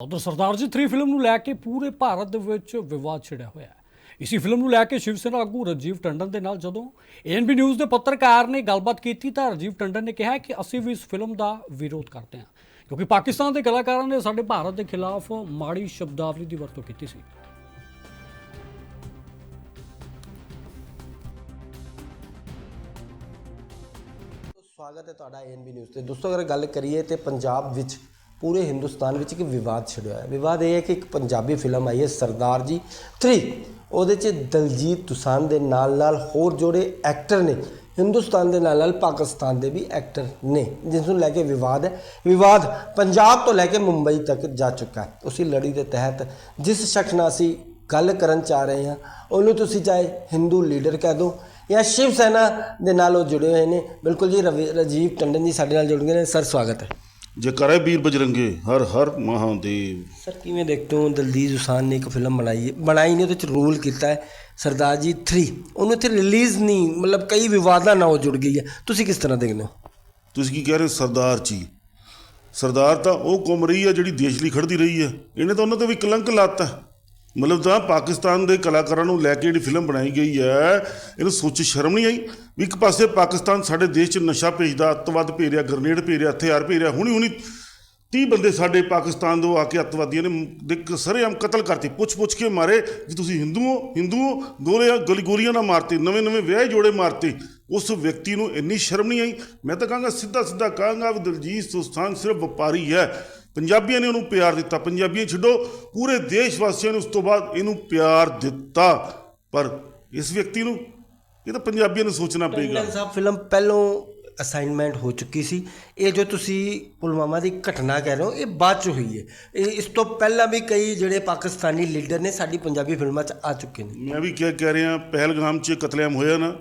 ਉਧਰ ਸਰਦਾਰ ਜੀ 3 ਫਿਲਮ ਨੂੰ ਲੈ ਕੇ ਪੂਰੇ ਭਾਰਤ ਦੇ ਵਿੱਚ ਵਿਵਾਦ ਛਿੜਿਆ ਹੋਇਆ ਹੈ। ਇਸੀ ਫਿਲਮ ਨੂੰ ਲੈ ਕੇ ਸ਼ਿਵ ਸੈਨਾ ਆਗੂ ਰਾਜੀਵ ਟੰਡਨ ਦੇ ਨਾਲ ਜਦੋਂ ਏਐਨਬੀ ਨਿਊਜ਼ ਦੇ ਪੱਤਰਕਾਰ ਨੇ ਗੱਲਬਾਤ ਕੀਤੀ ਤਾਂ ਰਾਜੀਵ ਟੰਡਨ ਨੇ ਕਿਹਾ ਕਿ ਅਸੀਂ ਵੀ ਇਸ ਫਿਲਮ ਦਾ ਵਿਰੋਧ ਕਰਦੇ ਹਾਂ, ਕਿਉਂਕਿ ਪਾਕਿਸਤਾਨ ਦੇ ਕਲਾਕਾਰਾਂ ਨੇ ਸਾਡੇ ਭਾਰਤ ਦੇ ਖਿਲਾਫ ਮਾੜੀ ਸ਼ਬਦਾਵਲੀ ਦੀ ਵਰਤੋਂ ਕੀਤੀ ਸੀ। ਸਵਾਗਤ ਹੈ ਤੁਹਾਡਾ ਐਨਬੀ ਨਿਊਜ਼ ਤੇ। ਦੋਸਤੋ, ਅਗਰ ਗੱਲ ਕਰੀਏ ਤੇ ਪੰਜਾਬ ਵਿੱਚ ਪੂਰੇ ਹਿੰਦੁਸਤਾਨ ਵਿੱਚ ਇੱਕ ਵਿਵਾਦ ਛਿੜਿਆ ਹੈ ਵਿਵਾਦ ਇਹ ਹੈ ਕਿ ਇੱਕ ਪੰਜਾਬੀ ਫਿਲਮ ਆਈ ਹੈ, ਸਰਦਾਰ ਜੀ 3 ਉਹਦੇ 'ਚ ਦਲਜੀਤ ਤੁਸਾਨ ਦੇ ਨਾਲ ਨਾਲ ਹੋਰ ਜੋੜੇ ਐਕਟਰ ਨੇ। ਹਿੰਦੁਸਤਾਨ ਦੇ ਨਾਲ ਨਾਲ ਪਾਕਿਸਤਾਨ ਦੇ ਵੀ ਐਕਟਰ ਨੇ, ਜਿਸ ਨੂੰ ਲੈ ਕੇ ਵਿਵਾਦ ਹੈ। ਵਿਵਾਦ ਪੰਜਾਬ ਤੋਂ ਲੈ ਕੇ ਮੁੰਬਈ ਤੱਕ ਜਾ ਚੁੱਕਾ ਹੈ। ਉਸੇ ਲੜੀ ਦੇ ਤਹਿਤ ਜਿਸ ਸ਼ਖਸ ਨਾਲ ਅਸੀਂ ਗੱਲ ਕਰਨ ਚਾਹ ਰਹੇ ਹਾਂ, ਉਹਨੂੰ ਤੁਸੀਂ ਚਾਹੇ ਹਿੰਦੂ ਲੀਡਰ ਕਹਿ ਦਿਓ ਜਾਂ ਸ਼ਿਵ ਸੈਨਾ ਦੇ ਨਾਲ ਉਹ ਜੁੜੇ ਹੋਏ ਨੇ। ਬਿਲਕੁਲ ਜੀ, ਰਵੀ- ਰਾਜੀਵ ਟੰਡਨ ਜੀ ਸਾਡੇ ਨਾਲ ਜੁੜ ਗਏ ਨੇ। ਸਰ, ਸਵਾਗਤ ਹੈ। ਜੈਕਾਰਾ ਵੀਰ ਬਜਰੰਗੇ ਹਰ ਹਰ ਮਹਾਦੇਵ। ਸਰ ਕਿਵੇਂ ਦੇਖਦੇ ਹੋ ਦਲਜੀਤ ਦੋਸਾਂਝ ਨੇ ਇੱਕ ਫਿਲਮ ਬਣਾਈ ਹੈ? ਬਣਾਈ ਨੇ ਉਹਦੇ ਚ ਰੋਲ ਕੀਤਾ ਹੈ ਸਰਦਾਰ ਜੀ 3 ਉਹਨੂੰ ਇੱਥੇ ਰਿਲੀਜ਼ ਨਹੀਂ ਮਤਲਬ ਕਈ ਵਿਵਾਦਾਂ ਨਾਲ ਉਹ ਜੁੜ ਗਈ ਹੈ। ਤੁਸੀਂ ਕਿਸ ਤਰ੍ਹਾਂ ਦੇਖਦੇ ਹੋ? ਤੁਸੀਂ ਕੀ ਕਹਿ ਰਹੇ ਹੋ ਸਰਦਾਰ ਜੀ? ਸਰਦਾਰ ਤਾਂ ਉਹ ਕੌਮ ਰਹੀ ਹੈ ਜਿਹੜੀ ਦੇਸ਼ ਲਈ ਖੜਦੀ ਰਹੀ ਹੈ। ਇਹਨੇ ਤਾਂ ਉਹਨਾਂ ਤੇ ਵੀ ਕਲੰਕ ਲਾਤਾ। ਮਤਲਬ ਤਾਂ ਪਾਕਿਸਤਾਨ ਦੇ ਕਲਾਕਾਰਾਂ ਨੂੰ ਲੈ ਕੇ ਜਿਹੜੀ ਫਿਲਮ ਬਣਾਈ ਗਈ ਹੈ, ਇਹਨੂੰ ਸੋਚ ਸ਼ਰਮ ਨਹੀਂ ਆਈ? ਵੀ ਇੱਕ ਪਾਸੇ ਪਾਕਿਸਤਾਨ ਸਾਡੇ ਦੇਸ਼ 'ਚ ਨਸ਼ਾ ਭੇਜਦਾ, ਅੱਤਵਾਦ ਭੇਜ ਰਿਹਾ, ਗ੍ਰਨੇਡ ਭੇਜ ਰਿਹਾ, ਹਥਿਆਰ ਭੇਜ ਰਿਹਾ ਹੁਣੀ ਹੁਣੀ 30 ਬੰਦੇ ਸਾਡੇ ਪਾਕਿਸਤਾਨ ਤੋਂ ਆ ਕੇ ਅੱਤਵਾਦੀਆਂ ਨੇ ਦੇ ਸਰੇਆਮ ਕਤਲ ਕਰਤੇ। ਪੁੱਛ ਪੁੱਛ ਕੇ ਮਾਰੇ ਜੀ ਤੁਸੀਂ ਹਿੰਦੂ ਹੋ ਹਿੰਦੂ ਹੋ ਗੋਲੀਆਂ ਗੋਲੀ ਗੋਲੀਆਂ ਨਾਲ ਮਾਰਤੇ ਨਵੇਂ ਨਵੇਂ ਵਿਆਹ ਜੋੜੇ ਮਾਰਤੇ। ਉਸ ਵਿਅਕਤੀ ਨੂੰ ਇੰਨੀ ਸ਼ਰਮ ਨਹੀਂ ਆਈ? ਮੈਂ ਤਾਂ ਕਹਾਂਗਾ ਸਿੱਧਾ ਸਿੱਧਾ ਕਹਾਂਗਾ ਵੀ ਦਲਜੀਤ ਦੋਸਾਂਝ ਸਿਰਫ ਵਪਾਰੀ ਹੈ। ਪੰਜਾਬੀਆਂ ਨੇ ਉਹਨੂੰ ਪਿਆਰ ਦਿੱਤਾ। ਪੰਜਾਬੀਆਂ ਛੱਡੋ ਪੂਰੇ ਦੇਸ਼ ਵਾਸੀਆਂ ਨੇ ਉਸ ਤੋਂ ਬਾਅਦ ਇਹਨੂੰ ਪਿਆਰ ਦਿੱਤਾ। ਪਰ ਇਸ ਵਿਅਕਤੀ ਨੂੰ ਇਹ ਤਾਂ ਪੰਜਾਬੀਆਂ ਨੂੰ ਸੋਚਣਾ ਪਏਗਾ। ਸਾਹਿਬ ਫਿਲਮ ਪਹਿਲੋਂ ਅਸਾਈਨਮੈਂਟ ਹੋ ਚੁੱਕੀ ਸੀ। ਇਹ ਜੋ ਤੁਸੀਂ ਪੁਲਵਾਮਾ ਦੀ ਘਟਨਾ ਕਹਿ ਰਹੇ ਹੋ ਇਹ ਬਾਅਦ ਚ ਹੋਈ ਹੈ। ਇਹ ਇਸ ਤੋਂ ਪਹਿਲਾਂ ਵੀ ਕਈ ਜਿਹੜੇ ਪਾਕਿਸਤਾਨੀ ਲੀਡਰ ਨੇ ਸਾਡੀ ਪੰਜਾਬੀ ਫਿਲਮਾਂ 'ਚ ਆ ਚੁੱਕੇ ਨੇ। ਮੈਂ ਵੀ ਕਿਆ ਕਹਿ ਰਿਹਾ ਪਹਿਲਗਾਮ 'ਚ ਕਤਲੇਆਮ ਹੋਇਆ ਨਾ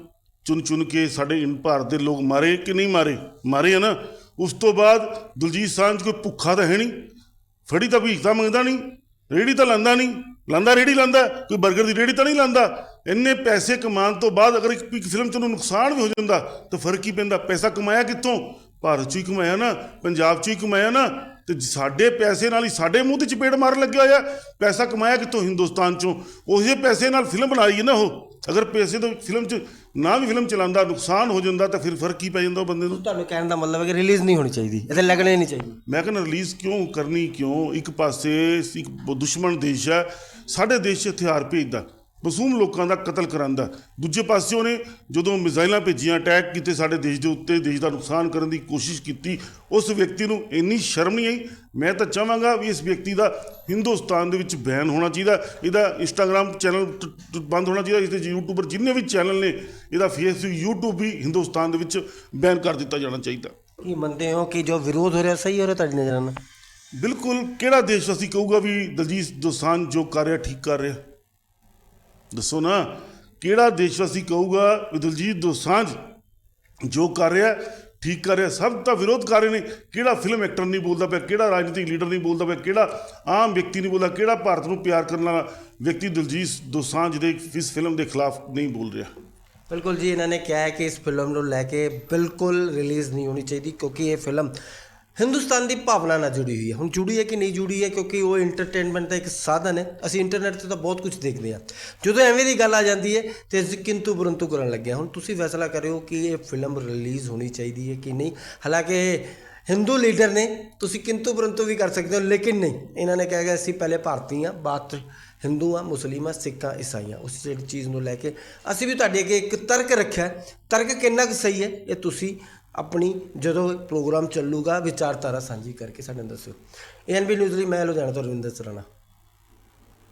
ਚੁਣ ਚੁਣ ਕੇ ਸਾਡੇ ਇਨ ਭਾਰਤ ਦੇ ਲੋਕ ਮਾਰੇ ਕਿ ਨਹੀਂ ਮਾਰੇ? ਮਾਰੇ ਆ ਨਾ। ਉਸ ਤੋਂ ਬਾਅਦ ਦਲਜੀਤ ਸਾਂਝ ਕੋਈ ਭੁੱਖਾ ਤਾਂ ਹੈ ਨਹੀਂ, ਫੜੀ ਤਾਂ ਭੀਖ ਤਾਂ ਮੰਗਦਾ ਨਹੀਂ, ਰੇੜੀ ਤਾਂ ਲਾਂਦਾ ਨਹੀਂ, ਲਾਂਦਾ ਰੇੜੀ ਲਾਂਦਾ, ਕੋਈ 버ਗਰ ਦੀ ਰੇੜੀ ਤਾਂ ਨਹੀਂ ਲਾਂਦਾ। ਇੰਨੇ ਪੈਸੇ ਕਮਾਉਣ ਤੋਂ ਬਾਅਦ ਅਗਰ ਇੱਕ ਫਿਲਮ 'ਚ ਉਹਨੂੰ ਨੁਕਸਾਨ ਵੀ ਹੋ ਜਾਂਦਾ, ਤਾਂ ਫ਼ਰਕ ਕੀ ਪੈਂਦਾ। ਪੈਸਾ ਕਮਾਇਆ ਕਿੱਥੋਂ? ਭਾਰਤ 'ਚ ਹੀ ਕਮਾਇਆ ਨਾ, ਪੰਜਾਬ 'ਚ ਹੀ ਕਮਾਇਆ ਨਾ। ਤੇ ਸਾਡੇ ਪੈਸੇ ਨਾਲ ਹੀ ਸਾਡੇ ਮੂੰਹ ਤੇ ਚਪੇੜ ਮਾਰਨ ਲੱਗਿਆ ਹੋਇਆ। ਪੈਸਾ ਕਮਾਇਆ ਕਿੱਥੋਂ? ਹਿੰਦੁਸਤਾਨ 'ਚੋਂ। ਉਸੇ ਪੈਸੇ ਨਾਲ ਫਿਲਮ ਬਣਾਈ ਹੈ ਨਾ ਉਹ। ਅਗਰ ਪੈਸੇ ਤੋਂ ਫਿਲਮ 'ਚ ਨਾ ਵੀ ਫਿਲਮ ਚਲਾਉਂਦਾ ਨੁਕਸਾਨ ਹੋ ਜਾਂਦਾ ਤਾਂ ਫਿਰ ਫ਼ਰਕ ਕੀ ਪੈ ਜਾਂਦਾ ਉਹ ਬੰਦੇ ਨੂੰ? ਤੁਹਾਨੂੰ ਕਹਿਣ ਦਾ ਮਤਲਬ ਹੈ ਕਿ ਰਿਲੀਜ਼ ਨਹੀਂ ਹੋਣੀ ਚਾਹੀਦੀ ਇਹ ਤੇ ਲੱਗਣੀ ਨਹੀਂ ਚਾਹੀਦੀ। ਮੈਂ ਕਹਿੰਦਾ ਰਿਲੀਜ਼ ਕਿਉਂ ਕਰਨੀ ਕਿਉਂ? ਇੱਕ ਪਾਸੇ ਇੱਕ ਦੁਸ਼ਮਣ ਦੇਸ਼ ਹੈ ਸਾਡੇ ਦੇਸ਼ 'ਚ ਹਥਿਆਰ ਭੇਜਦਾ। ਮਾਸੂਮ ਲੋਕਾਂ ਦਾ ਕਤਲ ਕਰਾਂਦਾ ਦੂਜੇ ਪਾਸੇ ਉਹਨੇ ਜਦੋਂ ਮਿਜ਼ਾਈਲਾਂ ਭੇਜੀਆਂ ਅਟੈਕ ਕੀਤੇ ਸਾਡੇ ਦੇਸ਼ ਦੇ ਉੱਤੇ ਦੇਸ਼ ਦਾ ਨੁਕਸਾਨ ਕਰਨ ਦੀ ਕੋਸ਼ਿਸ਼ ਕੀਤੀ ਉਸ ਵਿਅਕਤੀ ਨੂੰ ਇੰਨੀ ਸ਼ਰਮ ਨਹੀਂ ਆਈ। ਮੈਂ ਤਾਂ ਚਾਹਾਂਗਾ ਵੀ ਇਸ ਵਿਅਕਤੀ ਦਾ ਹਿੰਦੁਸਤਾਨ ਦੇ ਵਿੱਚ ਬੈਨ ਹੋਣਾ ਚਾਹੀਦਾ ਇਹਦਾ ਇੰਸਟਾਗ੍ਰam ਚੈਨਲ ਬੰਦ ਹੋਣਾ ਚਾਹੀਦਾ ਇਹਦੇ ਯੂਟਿਊਬਰ ਜਿੰਨੇ ਵੀ ਚੈਨਲ ਨੇ ਇਹਦਾ ਫੇਸਬੁੱਕ YouTube ਵੀ ਹਿੰਦੁਸਤਾਨ ਦੇ ਵਿੱਚ ਬੈਨ ਕਰ ਦਿੱਤਾ ਜਾਣਾ ਚਾਹੀਦਾ ਕੀ ਮੰਨਦੇ ਹੋ ਕਿ ਜੋ ਵਿਰੋਧ ਹੋ ਰਿਹਾ ਸਹੀ ਹੋ ਰਿਹਾ ਤੁਹਾਡੀ ਨਜ਼ਰ ਨਾਲ? ਬਿਲਕੁਲ। ਕਿਹੜਾ ਦੇਸ਼ ਅਸੀਂ ਕਹੂਗਾ ਵੀ ਦਲਜੀਤ ਦੋਸਾਂਝ ਜੋ ਕਰ ਰਿਹਾ ਠੀਕ ਕਰ ਰਿਹਾ? ਦੱਸੋ ਨਾ, ਕਿਹੜਾ ਦੇਸ਼ ਅਸੀਂ ਕਹੂਗਾ ਵੀ ਦਲਜੀਤ ਦੋਸਾਂਝ ਜੋ ਕਰ ਰਿਹਾ, ਠੀਕ ਕਰ ਰਿਹਾ, ਸਭ ਤਾਂ ਵਿਰੋਧ ਕਰ ਰਹੇ ਨੇ। ਕਿਹੜਾ ਫਿਲਮ ਐਕਟਰ ਨਹੀਂ ਬੋਲਦਾ ਪਿਆ, ਕਿਹੜਾ ਰਾਜਨੀਤਿਕ ਲੀਡਰ ਨਹੀਂ ਬੋਲਦਾ ਪਿਆ, ਕਿਹੜਾ ਆਮ ਵਿਅਕਤੀ ਨਹੀਂ ਬੋਲਦਾ, ਕਿਹੜਾ ਭਾਰਤ ਨੂੰ ਪਿਆਰ ਕਰਨ ਵਾਲਾ ਵਿਅਕਤੀ ਦਲਜੀਤ ਦੋਸਾਂਝ ਦੇ ਇਸ ਫਿਲਮ ਦੇ ਖਿਲਾਫ ਨਹੀਂ ਬੋਲ ਰਿਹਾ। ਬਿਲਕੁਲ ਜੀ, ਇਹਨਾਂ ਨੇ ਕਿਹਾ ਹੈ ਕਿ ਇਸ ਫਿਲਮ ਨੂੰ ਲੈ ਕੇ ਬਿਲਕੁਲ ਰਿਲੀਜ਼ ਨਹੀਂ ਹੋਣੀ ਚਾਹੀਦੀ, ਕਿਉਂਕਿ ਇਹ ਫਿਲਮ ਹਿੰਦੁਸਤਾਨ ਦੀ ਭਾਵਨਾ ਨਾਲ ਜੁੜੀ ਹੋਈ ਹੈ। ਹੁਣ ਜੁੜੀ ਹੈ ਕਿ ਨਹੀਂ ਜੁੜੀ ਹੈ, ਕਿਉਂਕਿ ਉਹ ਐਂਟਰਟੇਨਮੈਂਟ ਦਾ ਇੱਕ ਸਾਧਨ ਹੈ। ਅਸੀਂ ਇੰਟਰਨੈਟ ਤੇ ਤਾਂ ਬਹੁਤ ਕੁਝ ਦੇਖਦੇ ਹਾਂ। ਜਦੋਂ ਐਵੇਂ ਦੀ ਗੱਲ ਆ ਜਾਂਦੀ ਹੈ, ਤੇ ਅਸੀਂ ਕਿੰਤੂ ਪਰੰਤੂ ਕਰਨ ਲੱਗੇ ਹਾਂ। ਹੁਣ ਤੁਸੀਂ ਫੈਸਲਾ ਕਰਿਓ ਕਿ ਇਹ ਫਿਲਮ ਰਿਲੀਜ਼ ਹੋਣੀ ਚਾਹੀਦੀ ਹੈ ਕਿ ਨਹੀਂ? ਹਾਲਾਂਕਿ ਹਿੰਦੂ ਲੀਡਰ ਨੇ, ਤੁਸੀਂ ਕਿੰਤੂ ਪਰੰਤੂ ਵੀ ਕਰ ਸਕਦੇ ਹੋ, ਲੇਕਿਨ ਨਹੀਂ। ਇਹਨਾਂ ਨੇ ਕਿਹਾ ਕਿ ਅਸੀਂ ਪਹਿਲੇ ਭਾਰਤੀ ਹਾਂ, ਬਾਅਦ ਹਿੰਦੂ ਆ ਮੁਸਲਿਮ ਆ ਸਿੱਖ ਆ ਈਸਾਈ ਆ ਉਸ ਜਿਹੜੀ ਚੀਜ਼ ਨੂੰ ਲੈ ਕੇ ਅਸੀਂ ਵੀ ਤੁਹਾਡੇ ਅੱਗੇ ਇੱਕ ਤਰਕ ਰੱਖਿਆ ਤਰਕ ਕਿੰਨਾ ਕੁ ਸਹੀ ਹੈ, ਇਹ ਤੁਸੀਂ ਆਪਣੀ ਜਦੋਂ ਪ੍ਰੋਗਰਾਮ ਚੱਲੂਗਾ, ਵਿਚਾਰਧਾਰਾ ਸਾਂਝੀ ਕਰਕੇ ਸਾਡੇ ਨਾਲ ਦੱਸਿਓ। ਐਨਬੀ ਨਿਊਜ਼ ਲਈ ਮੈਂ ਲੁਧਿਆਣਾ ਤੋਂ ਰਵਿੰਦਰ ਸਰਾਣਾ।